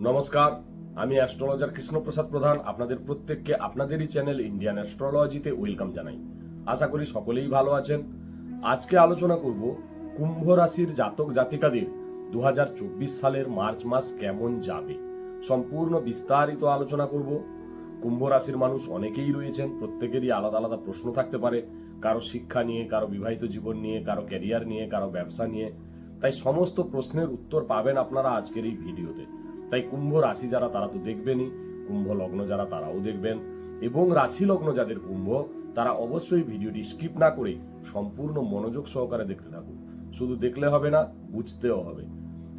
নমস্কার, আমি অ্যাস্ট্রোলজার কৃষ্ণপ্রসাদ প্রধান। আপনাদের প্রত্যেককে আপনাদেরই চ্যানেল ইন্ডিয়ান অ্যাস্ট্রোলজিতে ওয়েলকাম জানাই। আশা করি সকলেই ভালো আছেন। আজকে আলোচনা করব কুম্ভ রাশির জাতক জাতিকাদের দু হাজার চব্বিশ সালের মার্চ মাস কেমন যাবে। সম্পূর্ণ বিস্তারিত আলোচনা করব। কুম্ভ রাশির মানুষ অনেকেই রয়েছেন, প্রত্যেকেরই আলাদা আলাদা প্রশ্ন থাকতে পারে। কারও শিক্ষা নিয়ে, কারও বিবাহিত জীবন নিয়ে, কারও ক্যারিয়ার নিয়ে, কারও ব্যবসা নিয়ে। তাই সমস্ত প্রশ্নের উত্তর পাবেন আপনারা আজকের এই ভিডিওতে। তাই কুম্ভ রাশি যারা, তারা তো দেখবেনই। কুম্ভ লগ্ন যারা, তারাও দেখবেন। এবং রাশি লগ্ন যাদের কুম্ভ, তারা অবশ্যই ভিডিওটি স্কিপ না করে সম্পূর্ণ মনোযোগ সহকারে দেখতে থাকুন। শুধু দেখলে হবে না, বুঝতেও হবে।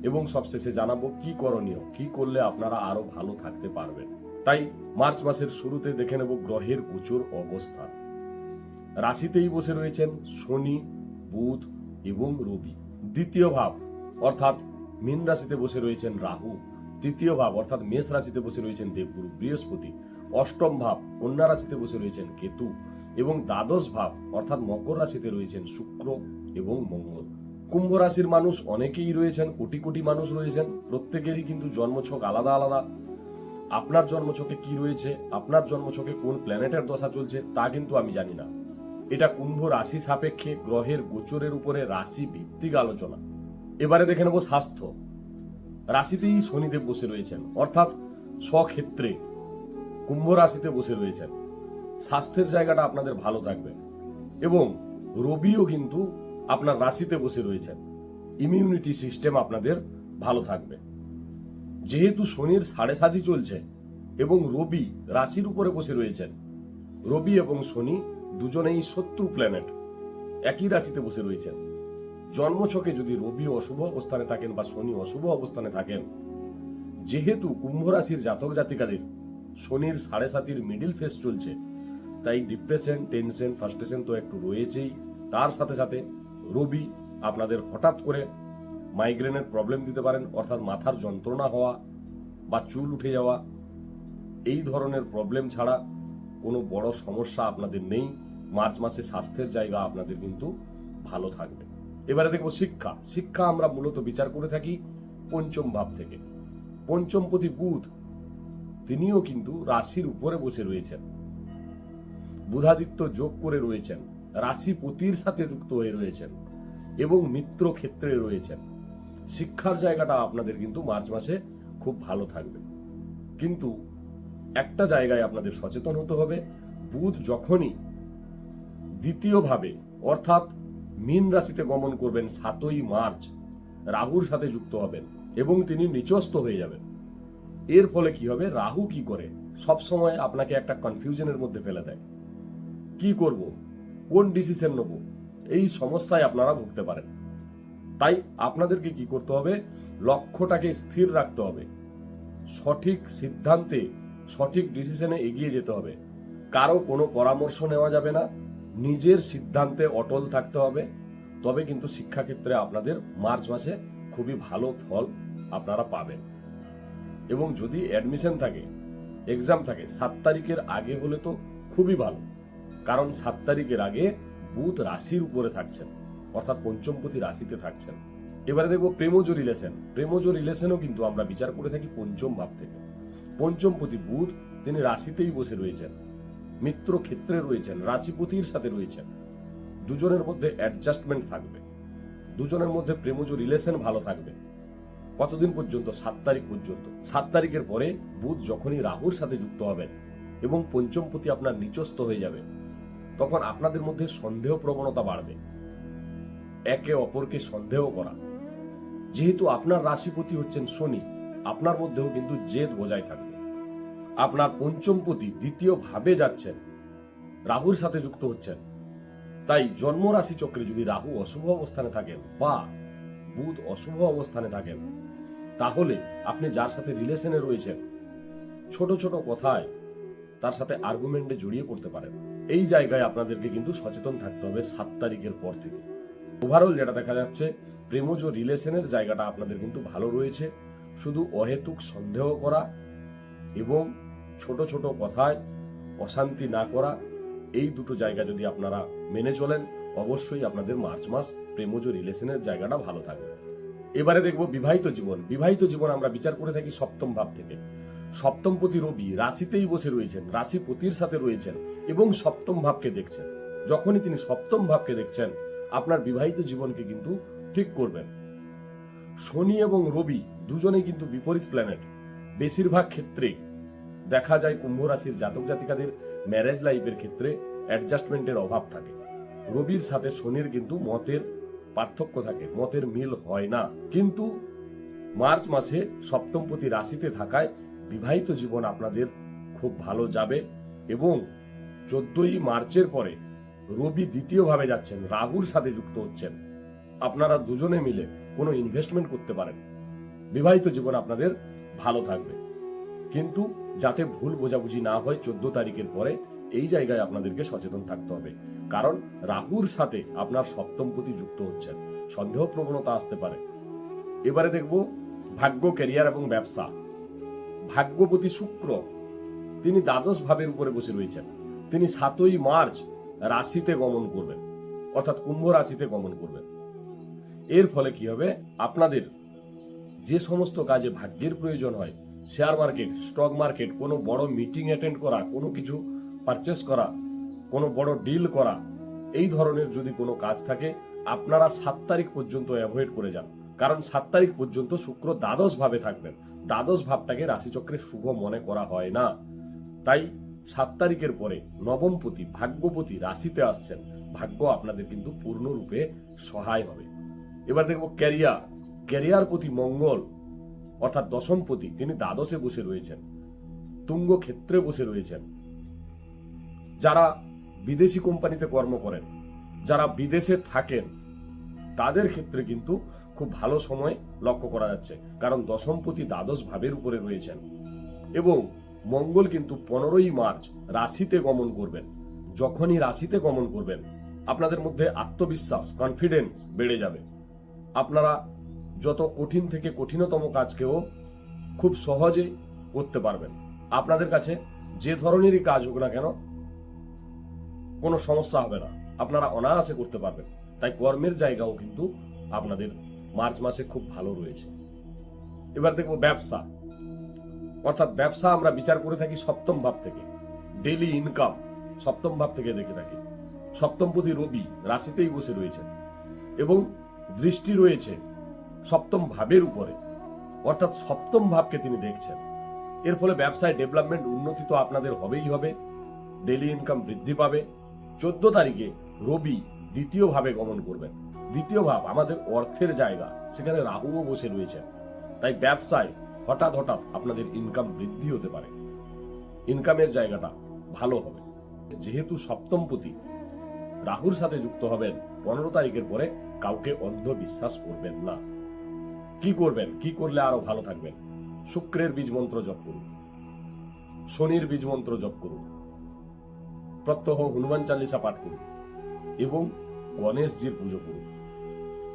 এবং সবশেষে জানাব কি করণীয়, কি করলে আপনারা আরও ভালো থাকতে পারবেন। তাই মার্চ মাসের শুরুতে দেখে নেব গ্রহের গোচর অবস্থা। রাশিতেই বসে রয়েছেন শনি, বুধ এবং রবি। দ্বিতীয় ভাব, অর্থাৎ মীন রাশিতে বসে রয়েছেন রাহু। তৃতীয় ভাব, অর্থাৎ মেষ রাশিতে বসে রয়েছেন দেবগুরু, বৃহস্পতি। অষ্টম ভাব, কন্যা রাশিতে বসে রয়েছেন কেতু এবং দ্বাদশ ভাব, অর্থাৎ মকর রাশিতে রয়েছেন শুক্র এবং মঙ্গল। কুম্ভ রাশির মানুষ অনেকেই রয়েছেন, কোটি কোটি মানুষ রয়েছেন, প্রত্যেকেরই কিন্তু জন্মছক আলাদা আলাদা। আপনার জন্মছকে কি রয়েছে, আপনার জন্মছকে কোন প্ল্যানেটের দশা চলছে, তা কিন্তু আমি জানি না। এটা কুম্ভ রাশি সাপেক্ষে গ্রহের গোচরের উপরে রাশি ভিত্তিক আলোচনা। এবারে দেখে নেব স্বাস্থ্য। রাশিতেই শনিদেব বসে রয়েছেন, অর্থাৎ স্বক্ষেত্রে কুম্ভ রাশিতে বসে রয়েছেন। স্বাস্থ্যের জায়গাটা আপনাদের ভালো থাকবে এবং রবিও কিন্তু আপনার রাশিতে বসে রয়েছেন। ইমিউনিটি সিস্টেম আপনাদের ভালো থাকবে। যেহেতু শনির সাড়ে সাতি চলছে এবং রবি রাশির উপরে বসে রয়েছেন, রবি এবং শনি দুজনেই শত্রু প্ল্যানেট একই রাশিতে বসে রয়েছেন। জন্মছকে যদি রবি অশুভ অবস্থানে থাকেন বা শনি অশুভ অবস্থানে থাকেন, যেহেতু কুম্ভ রাশির জাতক জাতিকাদের শনির সাড়ে সাতির মিডিল ফেস চলছে, তাই ডিপ্রেশন টেনশন ফার্স্টেশন তো একটু রয়েছেই। তার সাথে সাথে রবি আপনাদের হঠাৎ করে মাইগ্রেনের প্রবলেম দিতে পারেন, অর্থাৎ মাথার যন্ত্রণা হওয়া বা চুল উঠে যাওয়া, এই ধরনের প্রবলেম ছাড়া কোনো বড় সমস্যা আপনাদের নেই। মার্চ মাসে স্বাস্থ্যের জায়গা আপনাদের কিন্তু ভালো থাকবে। এবারে দেখব শিক্ষা। শিক্ষা আমরা মূলত বিচার করে থাকি পঞ্চম ভাব থেকে। পঞ্চমপতি বুধ তিনিও কিন্তু রাশির উপরে বসে রয়েছেন। বুধাদিত্য যোগ করে রয়েছেন, রাশিপতির সাথে যুক্ত হয়ে রয়েছেন এবং মিত্র ক্ষেত্রে রয়েছেন। শিক্ষার জায়গাটা আপনাদের কিন্তু মার্চ মাসে খুব ভালো থাকবে। কিন্তু একটা জায়গায় আপনাদের সচেতন হতে হবে, বুধ যখনই দ্বিতীয়ভাবে, অর্থাৎ মীন রাশিতে গমন করবেন সাতই মার্চ। রাহুর সাথে যুক্ত হবেন এবং তিনি নিচস্ত হয়ে যাবেন। এর ফলে কি হবে? রাহু কি করে? সব সময় আপনাকে একটা কনফিউশনের মধ্যে ফেলে দেয়। কি করব? কোন ডিসিশন নেব? এই সমস্যায় আপনারা ভুগতে পারেন। তাই আপনাদেরকে কি করতে হবে? লক্ষ্যটাকে স্থির রাখতে হবে। সঠিক সিদ্ধান্তে সঠিক ডিসিশনে এগিয়ে যেতে হবে। কারও কোনো পরামর্শ নেওয়া যাবে না। নিজের সিদ্ধান্তে অটল থাকতে হবে। তবে কিন্তু শিক্ষাক্ষেত্রে আপনাদের মার্চ মাসে খুবই ভালো ফল আপনারা পাবেন। এবং যদি অ্যাডমিশন থাকে এক্সাম থাকে, সাত তারিখের আগে হলে তো খুবই ভালো। কারণ সাত তারিখের আগে বুধ রাশির উপরে থাকছেন, অর্থাৎ পঞ্চমপতি রাশিতে থাকছেন। এবারে দেখব প্রেমজ রিলেশন প্রেমজ রিলেশনও কিন্তু আমরা বিচার করে থাকি পঞ্চম ভাব থেকে। পঞ্চমপতি বুধ, তিনি রাশিতেই বসে রয়েছেন। মিত্র ক্ষেত্রে রয়েছেন, রাশিপতির সাথে রয়েছেন। দুজনের মধ্যে অ্যাডজাস্টমেন্ট থাকবে। দুজনের মধ্যে প্রেমজ রিলেশন ভালো থাকবে। কতদিন পর্যন্ত? সাত তারিখ পর্যন্ত। সাত তারিখের পরে বুধ যখনই রাহুর সাথে যুক্ত হবেন এবং পঞ্চমপতি আপনার নিচস্ত হয়ে যাবে, তখন আপনাদের মধ্যে সন্দেহ প্রবণতা বাড়বে। একে অপরকে সন্দেহ করা। যেহেতু আপনার রাশিপতি হচ্ছেন শনি, আপনার মধ্যেও কিন্তু জেদ বজায় থাকবে। আপনার পঞ্চমপতি দ্বিতীয় ভাবে যাচ্ছেন। রাহুর সাথে যুক্ত হচ্ছেন। তাই জন্ম রাশি চক্রে যদি রাহু অশুভ অবস্থানে থাকেন বা বুধ অশুভ অবস্থানে থাকেন, তাহলে আপনি যার সাথে রিলেশনে রয়েছেন, ছোট ছোট কথায় তার সাথে আর্গুমেন্টে জড়িয়ে পড়তে পারেন। এই জায়গায় আপনাদেরকে কিন্তু সচেতন থাকতে হবে সাত তারিখের পর থেকে। ওভারঅল যেটা দেখা যাচ্ছে, প্রেমজ রিলেশনের জায়গাটা আপনাদের কিন্তু ভালো রয়েছে। শুধু অহেতুক সন্দেহ করা এবং ছোট ছোট কথায় অশান্তি না করা, এই দুটো জায়গা যদি আপনারা মেনে চলেন, অবশ্যই আপনাদের মার্চ মাস প্রেমজ রিলেশনের জায়গাটা ভালো থাকবে। এবারে দেখব বিবাহিত জীবন। বিবাহিত জীবন আমরা বিচার করে থাকি সপ্তম ভাব থেকে। সপ্তমপতি রবি রাশিতেই বসে রয়েছেন, রাশিপতির সাথে রয়েছেন এবং সপ্তম ভাবকে দেখছেন। যখনই তিনি সপ্তম ভাবকে দেখছেন, আপনার বিবাহিত জীবনকে কিন্তু ঠিক করবেন। শনি এবং রবি দুজনেই কিন্তু বিপরীত প্ল্যানেট বেশিরভাগ ক্ষেত্রেই দেখা যায় কুম্ভ রাশির জাতক জাতিকাদের ম্যারেজ লাইফের ক্ষেত্রে অ্যাডজাস্টমেন্টের অভাব থাকে। রবির সাথে শনির কিন্তু মতের পার্থক্য থাকে, মতের মিল হয় না। কিন্তু মার্চ মাসে সপ্তমপতি রাশিতে থাকায় বিবাহিত জীবন আপনাদের খুব ভালো যাবে এবং চোদ্দই মার্চের পরে রবি দ্বিতীয়ভাবে যাচ্ছেন, রাহুর সাথে যুক্ত হচ্ছেন। আপনারা দুজনে মিলে কোনো ইনভেস্টমেন্ট করতে পারেন। বিবাহিত জীবন আপনাদের ভালো থাকবে। কিন্তু যাতে ভুল বোঝাবুঝি না হয় চোদ্দ তারিখের পরে, এই জায়গায় আপনাদেরকে সচেতন থাকতে হবে। কারণ রাহুর সাথে আপনার সপ্তম সপ্তমপতি যুক্ত হচ্ছেন। সন্দেহ প্রবণতা আসতে পারে। এবারে দেখব ভাগ্য ক্যারিয়ার এবং ব্যবসা। ভাগ্যপতি শুক্র, তিনি দ্বাদশ ভাবের উপরে বসে রয়েছেন। তিনি সাতই মার্চ রাশিতে গমন করবেন, অর্থাৎ কুম্ভ রাশিতে গমন করবেন। এর ফলে কি হবে? আপনাদের যে সমস্ত কাজে ভাগ্যের প্রয়োজন হয় শেয়ার মার্কেট, স্টক মার্কেট, কোনো বড় মিটিং অ্যাটেন্ড করা, কোনো কিছু পারচেস করা, কোনো বড় ডিল করা, এই ধরনের যদি কোনো কাজ থাকে, আপনারা সাত তারিখ পর্যন্ত অ্যাভয়েড করে যান। কারণ সাত তারিখ পর্যন্ত শুক্র দ্বাদশ ভাবে থাকবেন। দ্বাদশ ভাবটাকে রাশিচক্রে শুভ মনে করা হয় না। তাই সাত তারিখের পরে নবমপতি, ভাগ্যপতি রাশিতে আসছেন। ভাগ্য আপনাদের কিন্তু পূর্ণরূপে সহায় হবে। এবার দেখব ক্যারিয়ার। ক্যারিয়ার প্রতি মঙ্গল। অর্থাৎ দশমপতি, তিনি দ্বাদশে বসে রয়েছেন তুঙ্গ ক্ষেত্রে বসে রয়েছেন। যারা বিদেশি কোম্পানিতে কর্ম করেন, যারা বিদেশে থাকেন, তাদের ক্ষেত্রে কিন্তু খুব ভালো সময় লক্ষ্য করা যাচ্ছে, কারণ দশমপতি দ্বাদশ ভাবের উপরে রয়েছেন। এবং মঙ্গল কিন্তু পনেরোই মার্চ রাশিতে গমন করবেন। যখনই রাশিতে গমন করবেন, আপনাদের মধ্যে আত্মবিশ্বাস কনফিডেন্স বেড়ে যাবে। আপনারা যত কঠিন থেকে কঠিনতম কাজকেও খুব সহজে করতে পারবেন। আপনাদের কাছে যে ধরনেরই কাজ হোক না কেন, কোনো সমস্যা হবে না। আপনারা অনায়াসে করতে পারবেন। তাই কর্মের জায়গাও কিন্তু আপনাদের মার্চ মাসে খুব ভালো রয়েছে। এবার দেখব ব্যবসা। অর্থাৎ ব্যবসা আমরা বিচার করে থাকি সপ্তম ভাব থেকে। ডেলি ইনকাম সপ্তম ভাব থেকে দেখে থাকি। সপ্তমপতি রবি রাশিতেই বসে রয়েছে এবং দৃষ্টি রয়েছে সপ্তম ভাবের উপরে। অর্থাৎ সপ্তম ভাবকে তিনি দেখছেন। এর ফলে ব্যবসায় ডেভেলপমেন্ট উন্নতি তো আপনাদের হবেই হবে। ডেলি ইনকাম বৃদ্ধি পাবে। চোদ্দ তারিখে রবি দ্বিতীয় ভাবে গমন করবেন। দ্বিতীয় ভাব আমাদের অর্থের জায়গা। সেখানে রাহুও বসে রয়েছে তাই ব্যবসায় হঠাৎ হঠাৎ আপনাদের ইনকাম বৃদ্ধি হতে পারে। ইনকামের জায়গাটা ভালো হবে। যেহেতু সপ্তম সপ্তমপতি, রাহুর সাথে যুক্ত হবেন, পনেরো তারিখের পরে কাউকে অন্ধ বিশ্বাস করবেন না। কি করবেন? কি করলে আরও ভালো থাকবেন? শুক্রের বীজ মন্ত্র জপ করুন। শনির বীজ মন্ত্র জপ করুন। প্রত্যহ হনুমান চালিসা পাঠ করুন এবং গণেশজির পুজো করুন।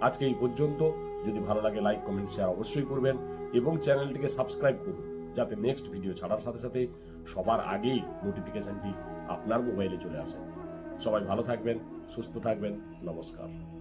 আজকে এই পর্যন্ত। যদি ভালো লাগে লাইক কমেন্ট শেয়ার অবশ্যই করবেন এবং চ্যানেলটিকে সাবস্ক্রাইব করুন যাতে নেক্সট ভিডিও ছাড়ার সাথে সাথে সবার আগেই নোটিফিকেশনটি আপনার মোবাইলে চলে আসে। সবাই ভালো থাকবেন, সুস্থ থাকবেন। নমস্কার।